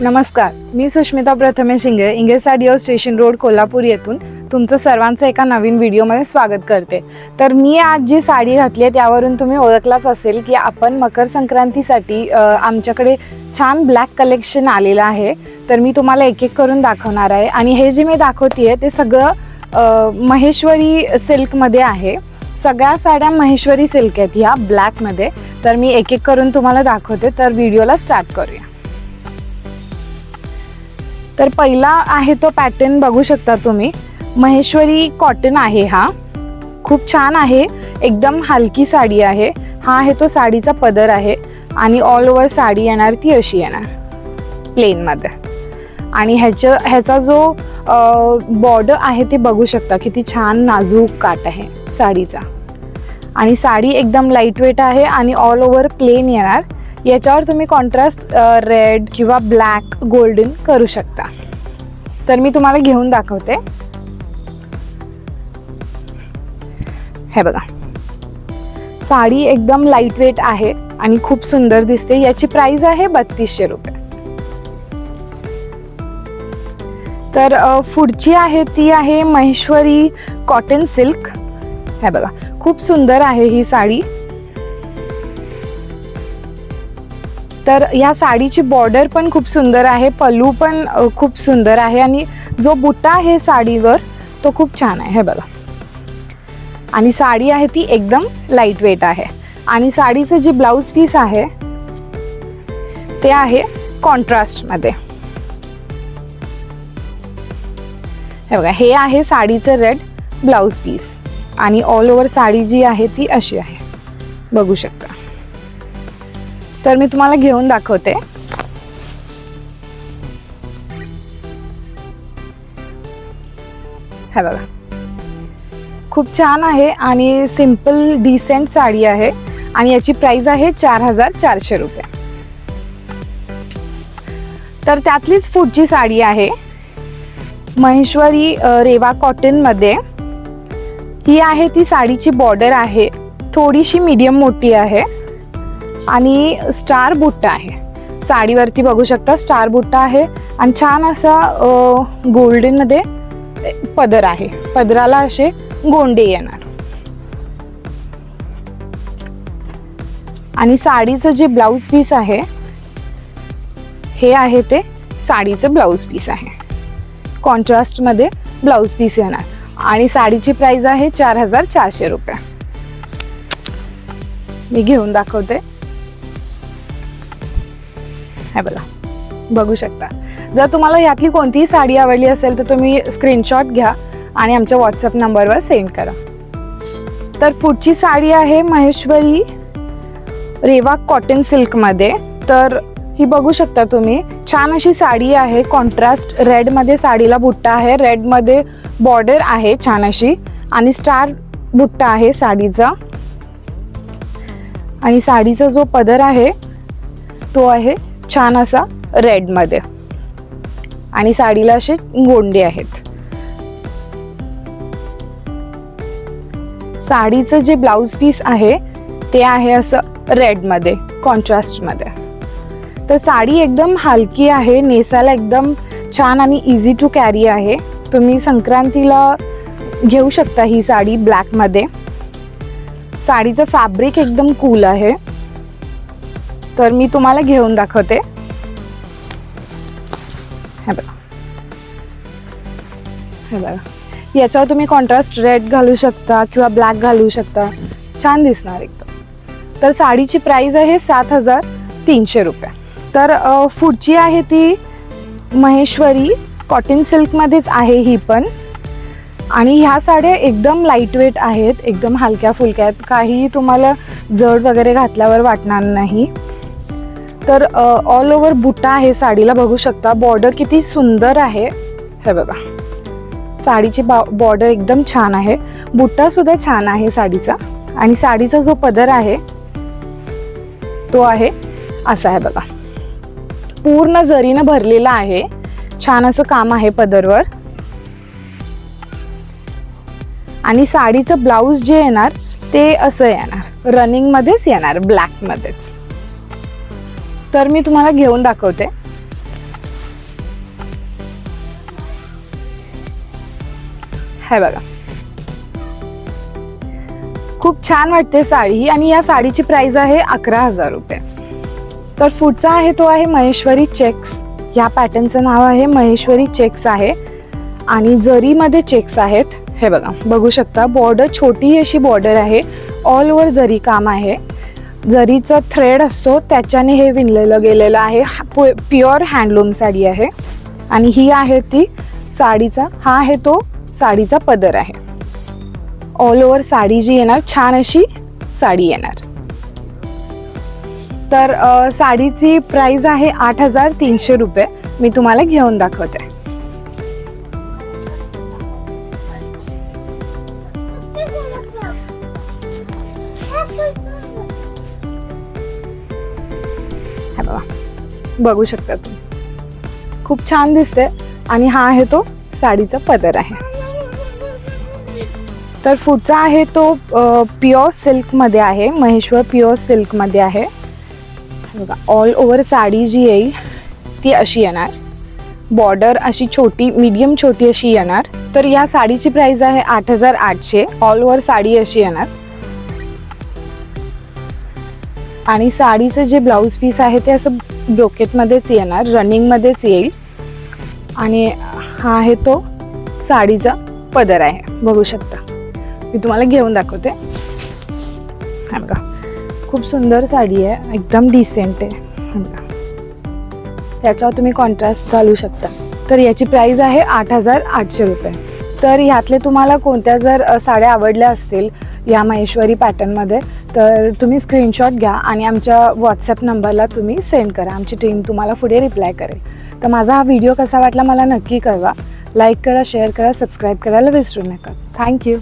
नमस्कार मी सुष्मिता प्रथमेशिंगे इंगे इंगे साडिओ स्टेशन रोड कोल्हापूर येथून तुमचं सर्वांचं एका नवीन व्हिडिओमध्ये स्वागत करते. तर मी आज जी साडी घातली आहे त्यावरून तुम्ही ओळखलाच असेल की आपण मकर संक्रांतीसाठी आमच्याकडे छान ब्लॅक कलेक्शन आलेलं आहे. तर मी तुम्हाला एक एक करून दाखवणार आहे. आणि हे जे मी दाखवते ते सगळं महेश्वरी सिल्कमध्ये आहे. सगळ्या साड्या महेश्वरी सिल्क आहेत ह्या ब्लॅकमध्ये तर मी एक एक करून तुम्हाला दाखवते तर व्हिडिओला स्टार्ट करूया. तर पहिला आहे तो पॅटर्न बघू शकता तुम्ही. महेश्वरी कॉटन आहे हा. खूप छान आहे. एकदम हलकी साडी आहे. हा आहे तो साडीचा पदर आहे. आणि ऑल ओव्हर साडी येणार ती अशी येणार. प्लेनमध्ये आणि ह्याच्या ह्याचा जो बॉर्डर आहे ते बघू शकता. किती छान नाजूक काट आहे साडीचा. आणि साडी एकदम लाइट वेट आहे आणि ऑल ओव्हर प्लेन येणार. याच्यावर तुम्ही कॉन्ट्रास्ट रेड किंवा ब्लॅक गोल्डन करू शकता. तर मी तुम्हाला घेऊन दाखवते. हे बघा. साडी एकदम लाइट वेट आहे आणि खूप सुंदर दिसते. याची प्राइस आहे बत्तीसशे रुपये. तर पुढची आहे ती आहे महेश्वरी कॉटन सिल्क हे बघा. खूप सुंदर आहे ही साडी. तर या साडीची बॉर्डर पण खूप सुंदर आहे पल्लू पण खूप सुंदर आहे आणि जो बुट्टा आहे साडीवर तो खूप छान आहे हे बघा. आणि साडी आहे ती एकदम लाइट वेट आहे. आणि साडीचं जे ब्लाऊज पीस आहे ते आहे कॉन्ट्रास्टमध्ये हे बघा हे आहे साडीचं रेड ब्लाऊज पीस आणि ऑल ओव्हर साडी जी आहे ती अशी आहे. बघू शकता. तर मी तुम्हाला घेऊन दाखवते. हे बघा. खूप छान आहे आणि सिंपल डिसेंट साडी आहे आणि याची प्राइस आहे चार हजार चारशे रुपये. तर त्यातलीच पुढची साडी आहे. महेश्वरी रेवा कॉटनमध्ये. ही आहे ती साडीची बॉर्डर आहे. थोडीशी मीडियम मोठी आहे. आणि स्टार बुट्टा आहे. साडीवरती बघू शकता स्टार बुट्टा आहे आणि छान असा गोल्डनमध्ये पदर आहे. पदराला असे गोंडे येणार. आणि साडीचं जे ब्लाऊज पीस आहे हे आहे ते साडीचं ब्लाऊज पीस आहे. कॉन्ट्रास्टमध्ये ब्लाऊज पीस येणार. आणि साडीची प्राइस आहे चार हजार चारशे रुपये. मी घेऊन दाखवते. हे बघा. बघू शकता. जर तुम्हाला यातली कोणतीही साडी आवडली असेल तर तुम्ही स्क्रीनशॉट घ्या आणि आमच्या व्हॉट्सअप नंबरवर सेंड करा. तर पुढची साडी आहे महेश्वरी रेवा कॉटन सिल्कमध्ये तर ही बघू शकता तुम्ही. छान अशी साडी आहे. कॉन्ट्रास्ट रेडमध्ये साडीला बुट्टा आहे. रेडमध्ये बॉर्डर आहे छान अशी. आणि स्टार बुट्टा आहे साडीचा. आणि साडीचा जो पदर आहे तो आहे छान असा रेडमध्ये आणि साडीला असे गोंडे आहेत. साडीचं जे ब्लाऊज पीस आहे ते आहे असं रेडमध्ये कॉन्ट्रास्टमध्ये तर साडी एकदम हलकी आहे नेसायला एकदम छान आणि इझी टू कॅरी आहे. तुम्ही संक्रांतीला घेऊ शकता ही साडी ब्लॅकमध्ये साडीचं फॅब्रिक एकदम कूल आहे. तर मी तुम्हाला घेऊन दाखवते. हे बघा. हे बघा. याच्यावर तुम्ही कॉन्ट्रास्ट रेड घालू शकता किंवा ब्लॅक घालू शकता. छान दिसणार एकदम. तर साडीची प्राईज आहे सात हजार तीनशे रुपये. तर पुढची आहे ती महेश्वरी कॉटन सिल्कमध्येच आहे ही पण. आणि ह्या साड्या एकदम लाइट वेट आहेत एकदम हलक्या फुलक्या आहेत. काही तुम्हाला जड वगैरे घातल्यावर वाटणार नाही. तर ऑल ओव्हर बुटा आहे साडीला बघू शकता. बॉर्डर किती सुंदर आहे. हे बघा. साडीची बा बॉर्डर एकदम छान आहे. बुट्टा सुद्धा छान आहे साडीचा. आणि साडीचा जो पदर आहे तो आहे असा आहे बघा. पूर्ण जरीनं भरलेला आहे. छान असं काम आहे पदरवर. आणि साडीचं ब्लाऊज जे येणार ते असं येणार. रनिंगमध्येच येणार ब्लॅकमध्येच तर मी तुम्हाला घेऊन दाखवते. हे बघा. खूप छान वाटते साडी ही आणि या साडीची प्राइस आहे अकरा हजार रुपये. तर पुढचा आहे तो आहे महेश्वरी चेक्स या पॅटर्नचं नाव आहे महेश्वरी चेक्स आहे. आणि जरीमध्ये चेक्स आहेत हे बघा. बघू शकता बॉर्डर छोटी अशी बॉर्डर आहे. ऑल ओव्हर जरी काम आहे. जरीचा थ्रेड असतो त्याच्याने हे विणलेलं गेलेलं आहे. प्युअर हँडलूम साडी आहे. आणि ही आहे ती साडीचा हा आहे तो साडीचा पदर आहे. ऑल ओव्हर साडी जी येणार छान अशी साडी येणार. तर साडीची प्राइस आहे आठ हजार तीनशे रुपये. मी तुम्हाला घेऊन दाखवते. बघू शकता तुम्ही. खूप छान दिसते आणि हा आहे तो साडीचा पदर आहे. तर पुढचा आहे तो प्युअर सिल्कमध्ये आहे. महेश्वर प्युअर सिल्कमध्ये आहे. बघा ऑल ओव्हर साडी जी येईल ती अशी येणार. बॉर्डर अशी छोटी मीडियम छोटी अशी येणार. तर या साडीची प्राईज आहे आठ हजार आठशे. ऑल ओव्हर साडी अशी येणार. आणि साडीचं जे ब्लाऊज पीस आहे ते असं ब्रोकेटमध्येच येणार रनिंगमध्येच येईल. आणि हा आहे तो साडीचा पदर आहे. बघू शकता. मी तुम्हाला घेऊन दाखवते. हा बघा. खूप सुंदर साडी आहे. एकदम डिसेंट आहे. बघा. याच्यावर तुम्ही कॉन्ट्रास्ट घालू शकता. तर याची प्राईज आहे आठ हजार आठशे रुपये. तर ह्यातले तुम्हाला कोणत्या जर साड्या आवडल्या असतील या महेश्वरी पॅटर्नमध्ये तर तुम्ही स्क्रीनशॉट घ्या आणि आमच्या व्हॉट्सॲप नंबरला तुम्ही सेंड करा. आमची टीम तुम्हाला पुढे रिप्लाय करेल. तर माझा हा व्हिडिओ कसा वाटला मला नक्की कळवा. लाईक करा शेअर करा सबस्क्राईब करायला विसरू नका. थँक्यू